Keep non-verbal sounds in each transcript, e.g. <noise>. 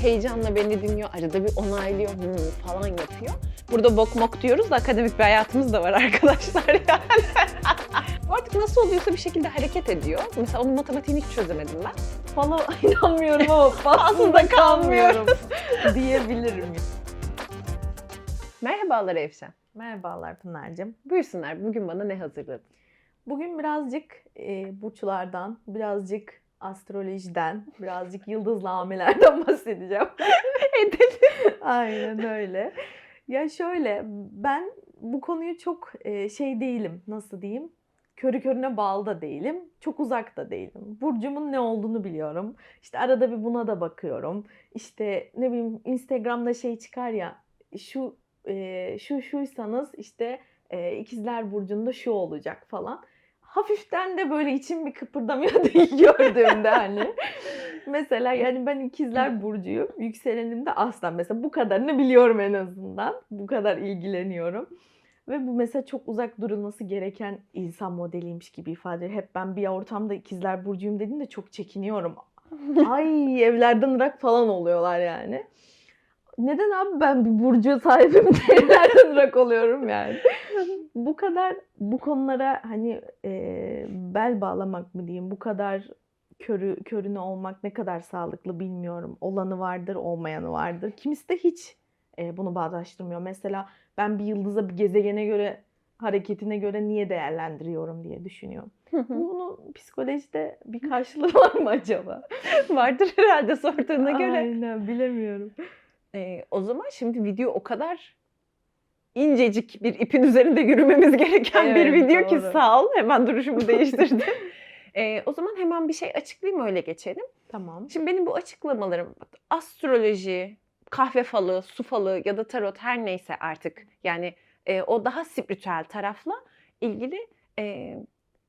Heyecanla beni dinliyor, arada bir onaylıyor hmm, falan yapıyor. Burada bok mok diyoruz da akademik bir hayatımız da var <laughs> arkadaşlar yani. Artık nasıl oluyorsa bir şekilde hareket ediyor. Mesela onun matematiğini hiç çözemedim ben. Valla <laughs> inanmıyorum ama aslında kalmıyorum <laughs> diyebilirim. Merhabalar Evşen. Merhabalar Pınar'cığım. Buyursunlar bugün bana ne hazırladın? Bugün birazcık e, burçlardan, birazcık astrolojiden, birazcık yıldıznamelerden <laughs> bahsedeceğim. <laughs> Aynen öyle. Ya şöyle, ben bu konuyu çok e, şey değilim, nasıl diyeyim? Körü körüne bağlı da değilim, çok uzak da değilim. Burcumun ne olduğunu biliyorum. İşte arada bir buna da bakıyorum. İşte ne bileyim Instagram'da şey çıkar ya, şu e, şu şuysanız işte e, ikizler burcunda şu olacak falan. Hafiften de böyle içim bir kıpırdamıyordu <laughs> ilk gördüğümde hani. <laughs> Mesela yani ben ikizler burcuyum. Yükselenim de aslan. Mesela bu kadarını biliyorum en azından. Bu kadar ilgileniyorum. Ve bu mesela çok uzak durulması gereken insan modeliymiş gibi ifade. Hep ben bir ortamda ikizler burcuyum dediğimde çok çekiniyorum. <laughs> Ay evlerden ırak falan oluyorlar yani. Neden abi ben bir burcu sahibim de evlerden ırak oluyorum yani. Bu kadar bu konulara hani e, bel bağlamak mı diyeyim bu kadar körü körüne olmak ne kadar sağlıklı bilmiyorum. Olanı vardır, olmayanı vardır. Kimisi de hiç e, bunu bağdaştırmıyor. Mesela ben bir yıldıza, bir gezegene göre hareketine göre niye değerlendiriyorum diye düşünüyorum. Bunun psikolojide bir karşılığı var mı acaba? <laughs> Vardır herhalde sorduğuna göre. Aynen bilemiyorum. Ee, o zaman şimdi video o kadar incecik bir ipin üzerinde yürümemiz gereken bir Evet, video ki doğru. sağ ol. Hemen duruşumu <laughs> değiştirdim. Ee, o zaman hemen bir şey açıklayayım öyle geçelim. Tamam. Şimdi benim bu açıklamalarım astroloji, kahve falı, su falı ya da tarot her neyse artık yani e, o daha spiritüel tarafla ilgili e,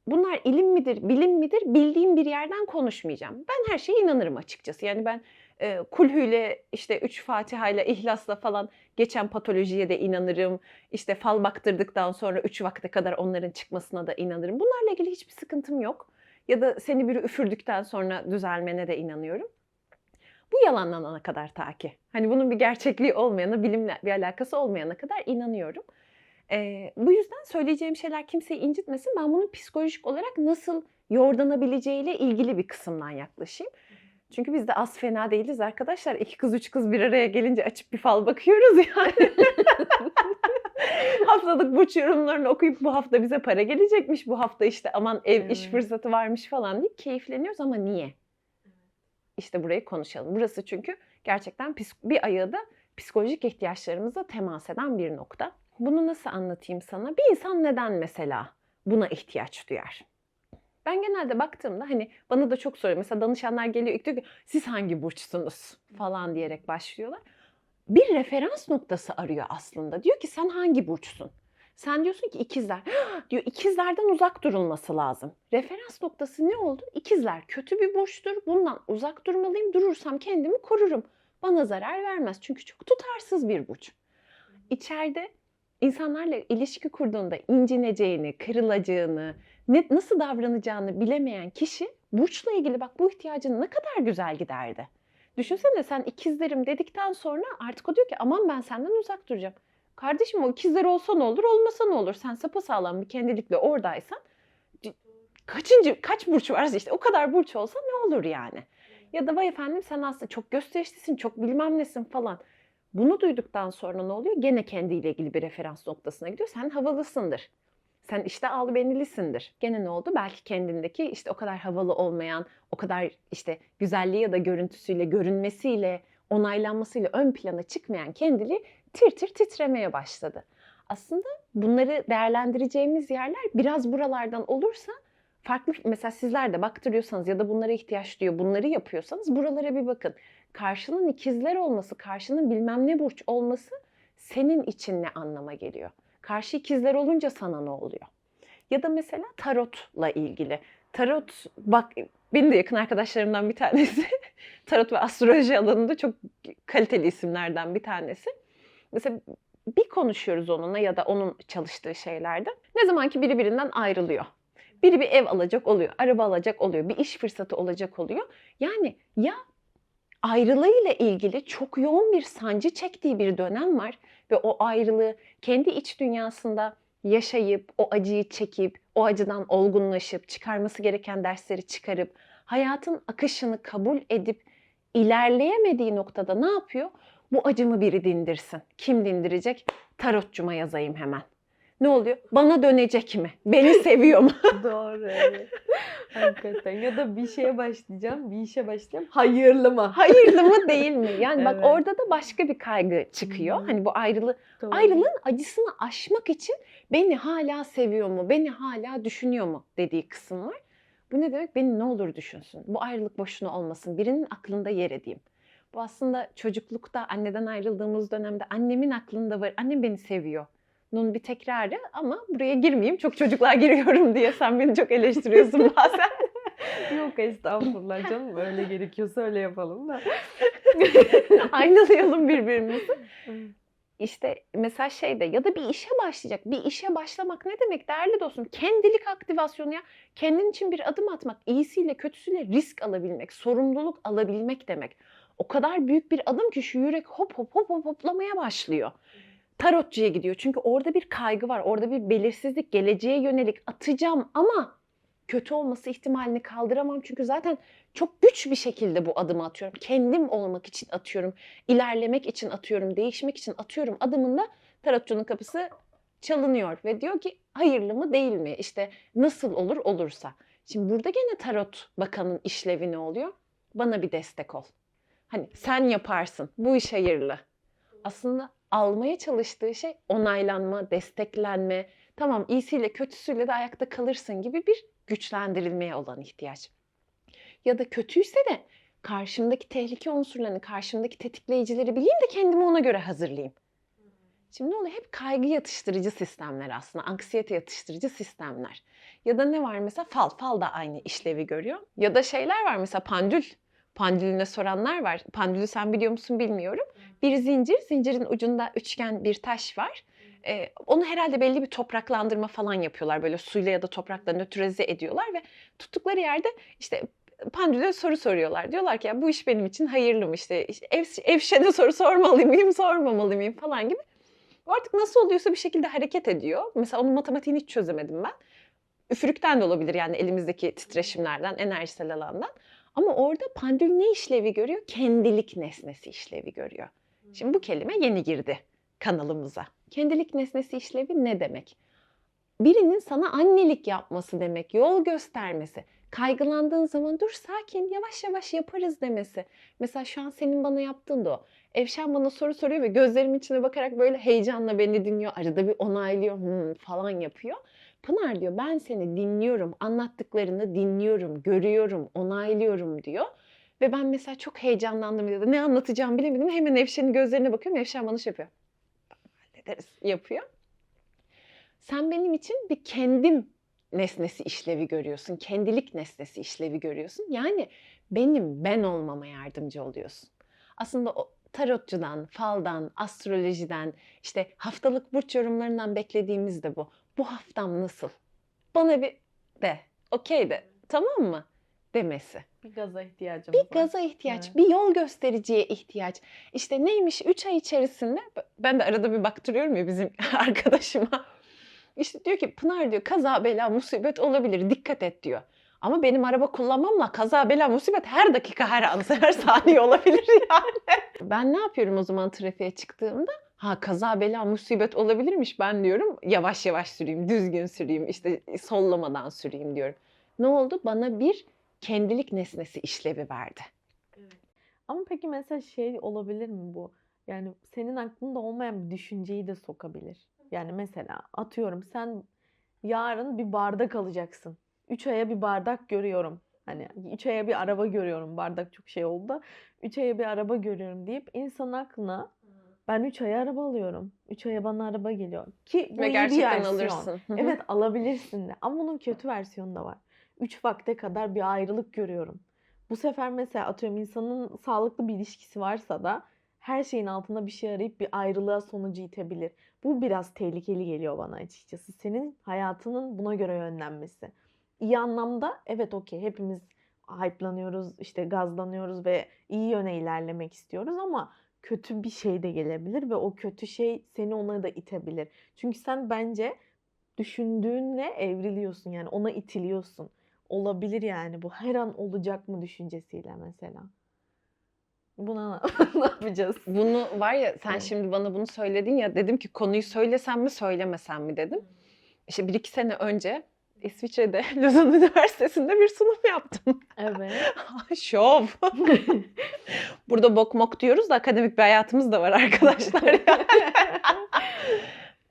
bunlar ilim midir, bilim midir bildiğim bir yerden konuşmayacağım. Ben her şeye inanırım açıkçası. Yani ben e, kulhüyle işte üç Fatiha ile ihlasla falan geçen patolojiye de inanırım. İşte fal baktırdıktan sonra üç vakte kadar onların çıkmasına da inanırım. Bunlarla ilgili hiçbir sıkıntım yok. Ya da seni biri üfürdükten sonra düzelmene de inanıyorum. Bu yalanlanana kadar ta ki. Hani bunun bir gerçekliği olmayana, bilimle bir alakası olmayana kadar inanıyorum. Ee, bu yüzden söyleyeceğim şeyler kimseyi incitmesin. Ben bunun psikolojik olarak nasıl yordanabileceğiyle ilgili bir kısımdan yaklaşayım. Çünkü biz de az fena değiliz arkadaşlar. İki kız üç kız bir araya gelince açıp bir fal bakıyoruz yani. <laughs> Haftalık burç yorumlarını okuyup bu hafta bize para gelecekmiş. Bu hafta işte aman ev iş Evet. fırsatı varmış falan deyip keyifleniyoruz ama niye? İşte burayı konuşalım. Burası çünkü gerçekten bir ayağı da psikolojik ihtiyaçlarımıza temas eden bir nokta. Bunu nasıl anlatayım sana? Bir insan neden mesela buna ihtiyaç duyar? Ben genelde baktığımda hani bana da çok soruyor. Mesela danışanlar geliyor ilk diyor ki siz hangi burçsunuz falan diyerek başlıyorlar. Bir referans noktası arıyor aslında. Diyor ki sen hangi burçsun? Sen diyorsun ki ikizler. <gasps> diyor ikizlerden uzak durulması lazım. Referans noktası ne oldu? İkizler kötü bir burçtur. Bundan uzak durmalıyım. Durursam kendimi korurum. Bana zarar vermez. Çünkü çok tutarsız bir burç. İçeride insanlarla ilişki kurduğunda incineceğini, kırılacağını, ne, nasıl davranacağını bilemeyen kişi burçla ilgili bak bu ihtiyacını ne kadar güzel giderdi. Düşünsene sen ikizlerim dedikten sonra artık o diyor ki aman ben senden uzak duracağım. Kardeşim o ikizler olsa ne olur olmasa ne olur sen sapasağlam bir kendilikle oradaysan kaçıncı kaç burç varsa işte o kadar burç olsa ne olur yani. Ya da vay efendim sen aslında çok gösterişlisin çok bilmem nesin falan. Bunu duyduktan sonra ne oluyor? Gene kendiyle ilgili bir referans noktasına gidiyor. Sen havalısındır. Sen işte albenilisindir. Gene ne oldu? Belki kendindeki işte o kadar havalı olmayan, o kadar işte güzelliği ya da görüntüsüyle, görünmesiyle, onaylanmasıyla ön plana çıkmayan kendiliği tir tir titremeye başladı. Aslında bunları değerlendireceğimiz yerler biraz buralardan olursa farklı mesela sizler de baktırıyorsanız ya da bunlara ihtiyaç duyuyor, bunları yapıyorsanız buralara bir bakın. Karşının ikizler olması, karşının bilmem ne burç olması senin için ne anlama geliyor? Karşı ikizler olunca sana ne oluyor? Ya da mesela tarotla ilgili. Tarot bak benim de yakın arkadaşlarımdan bir tanesi. <laughs> Tarot ve astroloji alanında çok kaliteli isimlerden bir tanesi. Mesela bir konuşuyoruz onunla ya da onun çalıştığı şeylerde. Ne zaman ki biri birinden ayrılıyor. Biri bir ev alacak oluyor, araba alacak oluyor, bir iş fırsatı olacak oluyor. Yani ya ayrılığıyla ilgili çok yoğun bir sancı çektiği bir dönem var ve o ayrılığı kendi iç dünyasında yaşayıp o acıyı çekip o acıdan olgunlaşıp çıkarması gereken dersleri çıkarıp hayatın akışını kabul edip ilerleyemediği noktada ne yapıyor? Bu acımı biri dindirsin. Kim dindirecek? Tarotçuma yazayım hemen. Ne oluyor? Bana dönecek mi? Beni seviyor mu? <laughs> Doğru evet. Hakikaten. Ya da bir şeye başlayacağım, bir işe başlayacağım. Hayırlı mı? Hayırlı mı değil mi? <laughs> Yani bak Evet. orada da başka bir kaygı çıkıyor. Hı. Hani bu ayrılığı Doğru. ayrılığın acısını aşmak için beni hala seviyor mu? Beni hala düşünüyor mu dediği kısım var. Bu ne demek? Beni ne olur düşünsün. Bu ayrılık boşuna olmasın. Birinin aklında yer edeyim. Bu aslında çocuklukta anneden ayrıldığımız dönemde annemin aklında var. Annem beni seviyor. Bunun bir tekrarı ama buraya girmeyeyim. Çok çocuklar giriyorum diye sen beni çok eleştiriyorsun bazen. <laughs> Yok estağfurullah canım. Öyle gerekiyorsa öyle yapalım da. <laughs> Aynalayalım birbirimizi. İşte mesela şeyde ya da bir işe başlayacak. Bir işe başlamak ne demek değerli dostum? Kendilik aktivasyonu ya. Kendin için bir adım atmak, iyisiyle kötüsüyle risk alabilmek, sorumluluk alabilmek demek. O kadar büyük bir adım ki şu yürek hop hop hop hop hoplamaya başlıyor. Tarotçuya gidiyor. Çünkü orada bir kaygı var. Orada bir belirsizlik, geleceğe yönelik atacağım ama kötü olması ihtimalini kaldıramam. Çünkü zaten çok güç bir şekilde bu adımı atıyorum. Kendim olmak için atıyorum ilerlemek için atıyorum, değişmek için atıyorum adımında tarotçunun kapısı çalınıyor ve diyor ki hayırlı mı değil mi? İşte nasıl olur olursa. Şimdi burada gene tarot bakanın işlevi ne oluyor? Bana bir destek ol. Hani sen yaparsın. Bu iş hayırlı. Aslında almaya çalıştığı şey onaylanma, desteklenme. Tamam iyisiyle kötüsüyle de ayakta kalırsın gibi bir güçlendirilmeye olan ihtiyaç. Ya da kötüyse de karşımdaki tehlike unsurlarını, karşımdaki tetikleyicileri bileyim de kendimi ona göre hazırlayayım. Şimdi oluyor? Hep kaygı yatıştırıcı sistemler aslında. Anksiyete yatıştırıcı sistemler. Ya da ne var mesela? Fal. Fal da aynı işlevi görüyor. Ya da şeyler var mesela pandül. Pandülüne soranlar var. Pandülü sen biliyor musun bilmiyorum. Bir zincir. Zincirin ucunda üçgen bir taş var. Ee, onu herhalde belli bir topraklandırma falan yapıyorlar. Böyle suyla ya da toprakla nötralize ediyorlar ve tuttukları yerde işte Pandül'e soru soruyorlar. Diyorlar ki ya bu iş benim için hayırlı mı? İşte, işte ev, evşene soru sormalı mıyım, sormamalı mıyım falan gibi. Artık nasıl oluyorsa bir şekilde hareket ediyor. Mesela onun matematiğini hiç çözemedim ben. Üfürükten de olabilir yani elimizdeki titreşimlerden, enerjisel alandan. Ama orada pandül ne işlevi görüyor? Kendilik nesnesi işlevi görüyor. Şimdi bu kelime yeni girdi kanalımıza. Kendilik nesnesi işlevi ne demek? Birinin sana annelik yapması demek, yol göstermesi. Kaygılandığın zaman dur sakin yavaş yavaş yaparız demesi. Mesela şu an senin bana yaptığın da o. Evşen bana soru soruyor ve gözlerimin içine bakarak böyle heyecanla beni dinliyor. Arada bir onaylıyor hmm, falan yapıyor. Pınar diyor ben seni dinliyorum, anlattıklarını dinliyorum, görüyorum, onaylıyorum diyor. Ve ben mesela çok heyecanlandım ya da ne anlatacağımı bilemedim. Hemen Evşen'in gözlerine bakıyorum. Evşen bana şey yapıyor. Hallederiz yapıyor. Sen benim için bir kendim nesnesi işlevi görüyorsun. Kendilik nesnesi işlevi görüyorsun. Yani benim ben olmama yardımcı oluyorsun. Aslında o tarotçudan, faldan, astrolojiden, işte haftalık burç yorumlarından beklediğimiz de bu. Bu haftam nasıl? Bana bir de, okey de, tamam mı? Demesi. Bir gaza ihtiyacım Bir var. gaza ihtiyaç, Evet. bir yol göstericiye ihtiyaç. İşte neymiş 3 ay içerisinde ben de arada bir baktırıyorum ya bizim <laughs> arkadaşıma. İşte diyor ki Pınar diyor kaza bela musibet olabilir dikkat et diyor. Ama benim araba kullanmamla kaza bela musibet her dakika her an her saniye olabilir <laughs> yani. Ben ne yapıyorum o zaman trafiğe çıktığımda? Ha kaza bela musibet olabilirmiş ben diyorum. Yavaş yavaş süreyim, düzgün süreyim, işte sollamadan süreyim diyorum. Ne oldu? Bana bir kendilik nesnesi işlevi verdi. Ama peki mesela şey olabilir mi bu? Yani senin aklında olmayan bir düşünceyi de sokabilir. Yani mesela atıyorum sen yarın bir bardak alacaksın. 3 aya bir bardak görüyorum. Hani 3 aya bir araba görüyorum. Bardak çok şey oldu da 3 aya bir araba görüyorum deyip insan aklına ben 3 aya araba alıyorum. 3 aya bana araba geliyor. Ki bu Ve iyi bir gerçekten versiyon. alırsın. Evet alabilirsin de. Ama bunun kötü versiyonu da var. 3 vakte kadar bir ayrılık görüyorum. Bu sefer mesela atıyorum insanın sağlıklı bir ilişkisi varsa da her şeyin altında bir şey arayıp bir ayrılığa sonucu itebilir. Bu biraz tehlikeli geliyor bana açıkçası. Senin hayatının buna göre yönlenmesi. İyi anlamda evet okey hepimiz hype'lanıyoruz, işte gazlanıyoruz ve iyi yöne ilerlemek istiyoruz ama kötü bir şey de gelebilir ve o kötü şey seni ona da itebilir. Çünkü sen bence düşündüğünle evriliyorsun yani ona itiliyorsun. Olabilir yani bu her an olacak mı düşüncesiyle mesela. Buna ne <laughs> yapacağız? Bunu var ya sen Evet. şimdi bana bunu söyledin ya dedim ki konuyu söylesem mi söylemesem mi dedim. İşte bir iki sene önce İsviçre'de <laughs> Lozan Üniversitesi'nde bir sunum yaptım. Evet. <laughs> Şov. <laughs> Burada bok mok diyoruz da akademik bir hayatımız da var arkadaşlar.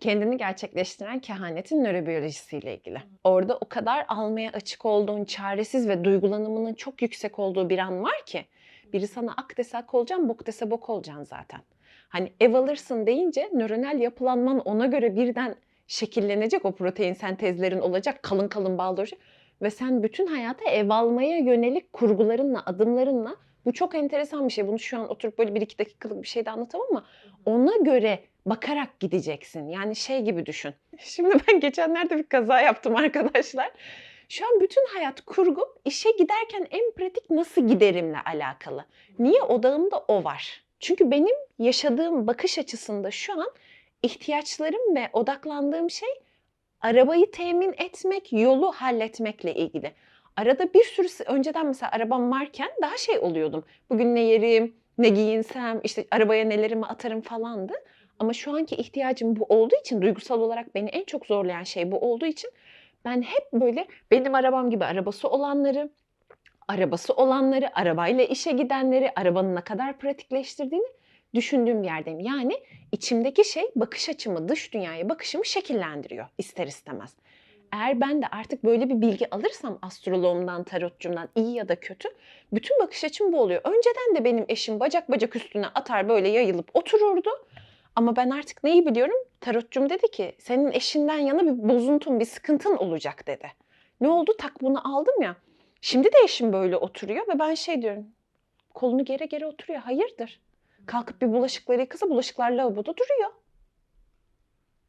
Kendini gerçekleştiren kehanetin nörobiyolojisiyle ilgili. Orada o kadar almaya açık olduğun, çaresiz ve duygulanımının çok yüksek olduğu bir an var ki biri sana ak dese ak olacaksın, bok dese bok olacaksın zaten. Hani ev alırsın deyince nöronal yapılanman ona göre birden şekillenecek o protein sentezlerin olacak, kalın kalın bağlı olacak. Ve sen bütün hayata ev almaya yönelik kurgularınla, adımlarınla bu çok enteresan bir şey. Bunu şu an oturup böyle bir iki dakikalık bir şey de anlatamam ama ona göre bakarak gideceksin. Yani şey gibi düşün. <laughs> Şimdi ben geçenlerde bir kaza yaptım arkadaşlar. Şu an bütün hayat kurgu işe giderken en pratik nasıl giderimle alakalı. Niye odağımda o var? Çünkü benim yaşadığım bakış açısında şu an ihtiyaçlarım ve odaklandığım şey arabayı temin etmek, yolu halletmekle ilgili. Arada bir sürü önceden mesela arabam varken daha şey oluyordum. Bugün ne yerim, ne giyinsem, işte arabaya nelerimi atarım falandı. Ama şu anki ihtiyacım bu olduğu için, duygusal olarak beni en çok zorlayan şey bu olduğu için ben hep böyle benim arabam gibi arabası olanları, arabası olanları, arabayla işe gidenleri, arabanın ne kadar pratikleştirdiğini düşündüğüm yerdeyim. Yani içimdeki şey bakış açımı, dış dünyaya bakışımı şekillendiriyor ister istemez. Eğer ben de artık böyle bir bilgi alırsam astroloğumdan, tarotcumdan iyi ya da kötü, bütün bakış açım bu oluyor. Önceden de benim eşim bacak bacak üstüne atar böyle yayılıp otururdu. Ama ben artık neyi biliyorum? Tarotcum dedi ki senin eşinden yana bir bozuntun, bir sıkıntın olacak dedi. Ne oldu? Tak bunu aldım ya. Şimdi de eşim böyle oturuyor ve ben şey diyorum. Kolunu geri geri oturuyor. Hayırdır? Kalkıp bir bulaşıkları yıkasa bulaşıklar lavaboda duruyor.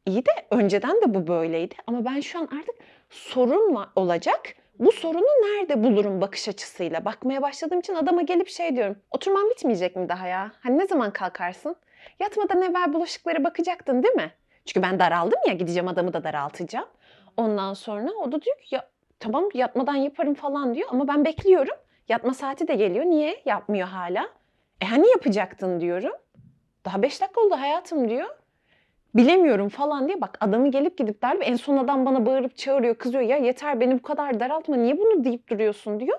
İyi de önceden de bu böyleydi ama ben şu an artık sorun var, olacak. Bu sorunu nerede bulurum bakış açısıyla? Bakmaya başladığım için adama gelip şey diyorum. Oturman bitmeyecek mi daha ya? Hani ne zaman kalkarsın? Yatmadan evvel bulaşıklara bakacaktın değil mi? Çünkü ben daraldım ya gideceğim adamı da daraltacağım. Ondan sonra o da diyor ki ya tamam yatmadan yaparım falan diyor ama ben bekliyorum. Yatma saati de geliyor. Niye yapmıyor hala? E hani yapacaktın diyorum. Daha beş dakika oldu hayatım diyor. Bilemiyorum falan diye bak adamı gelip gidip der en son adam bana bağırıp çağırıyor kızıyor ya yeter beni bu kadar daraltma niye bunu deyip duruyorsun diyor.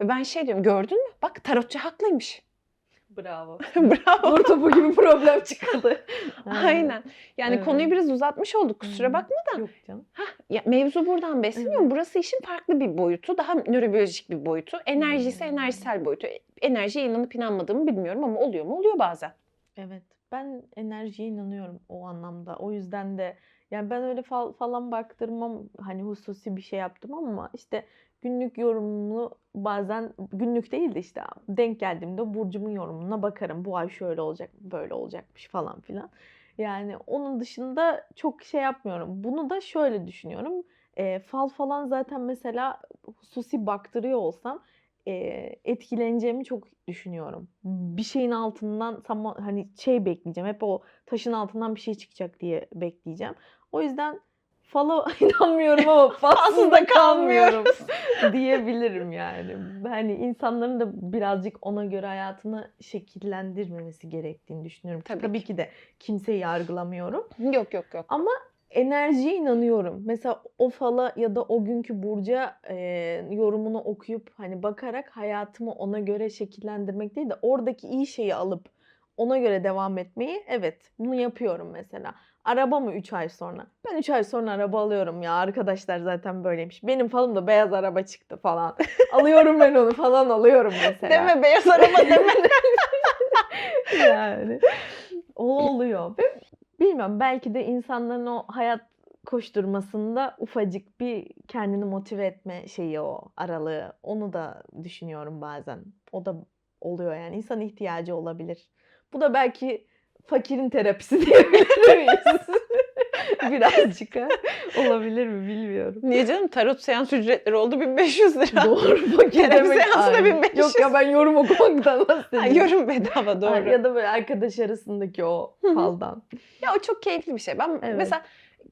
Ve ben şey diyorum gördün mü bak tarotçu haklıymış. Bravo. <laughs> Bravo. Nur topu gibi problem çıktı. Aynen. Yani Evet. konuyu biraz uzatmış olduk kusura bakma da. Yok canım. Ya mevzu buradan besleniyor. Evet. Burası işin farklı bir boyutu. Daha nörobiyolojik bir boyutu. Enerji ise Hmm. enerjisel boyutu. Enerjiye inanıp inanmadığımı bilmiyorum ama oluyor mu? Oluyor bazen. Evet. Ben enerjiye inanıyorum o anlamda. O yüzden de yani ben öyle fal, falan baktırmam hani hususi bir şey yaptım ama işte günlük yorumunu bazen günlük değil de işte denk geldiğimde burcumun yorumuna bakarım. Bu ay şöyle olacak, böyle olacakmış falan filan. Yani onun dışında çok şey yapmıyorum. Bunu da şöyle düşünüyorum. E, fal falan zaten mesela hususi baktırıyor olsam e, etkileneceğimi çok düşünüyorum. Bir şeyin altından hani şey bekleyeceğim. Hep o taşın altından bir şey çıkacak diye bekleyeceğim. O yüzden fala <laughs> inanmıyorum ama <laughs> falsız da kalmıyorum <laughs> diyebilirim yani. Hani insanların da birazcık ona göre hayatını şekillendirmemesi gerektiğini düşünüyorum. Tabii Tabii, ki. ki de kimseyi yargılamıyorum. Yok yok yok. Ama enerjiye inanıyorum. Mesela o fala ya da o günkü burca e, yorumunu okuyup hani bakarak hayatımı ona göre şekillendirmek değil de oradaki iyi şeyi alıp ona göre devam etmeyi evet bunu yapıyorum mesela. Araba mı 3 ay sonra? Ben 3 ay sonra araba alıyorum ya arkadaşlar zaten böyleymiş. Benim falım da beyaz araba çıktı falan. <laughs> alıyorum ben onu falan alıyorum mesela. Deme beyaz araba deme. <laughs> yani o oluyor. Ve bilmiyorum belki de insanların o hayat koşturmasında ufacık bir kendini motive etme şeyi o aralığı. Onu da düşünüyorum bazen. O da oluyor yani insan ihtiyacı olabilir. Bu da belki fakirin terapisi diyebilir miyiz? <laughs> Birazcık ha. olabilir mi bilmiyorum. Niye canım? Tarot seans ücretleri oldu 1500 lira. Doğru <laughs> paket Terapi demek seansı da aynı. 1500. Yok ya ben yorum okumaktan bahsediyorum. yorum bedava doğru. Ha, Ya da böyle arkadaş arasındaki o faldan. Ya o çok keyifli bir şey. Ben Evet. mesela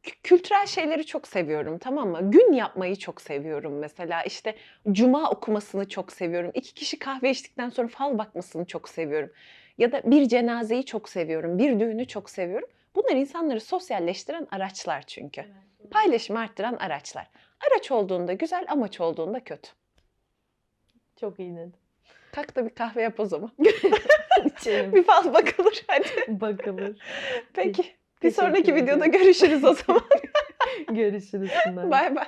kü- kültürel şeyleri çok seviyorum tamam mı? Gün yapmayı çok seviyorum mesela. İşte cuma okumasını çok seviyorum. İki kişi kahve içtikten sonra fal bakmasını çok seviyorum. Ya da bir cenazeyi çok seviyorum. Bir düğünü çok seviyorum. Bunlar insanları sosyalleştiren araçlar çünkü. Paylaşımı arttıran araçlar. Araç olduğunda güzel, amaç olduğunda kötü. Çok iyi dedin. Tak da bir kahve yap o zaman. <laughs> <laughs> Bir fal bakılır hadi. Bakılır. Peki. Bir Teşekkür sonraki ederim. videoda görüşürüz o zaman. <laughs> Görüşürüz. Bay bay.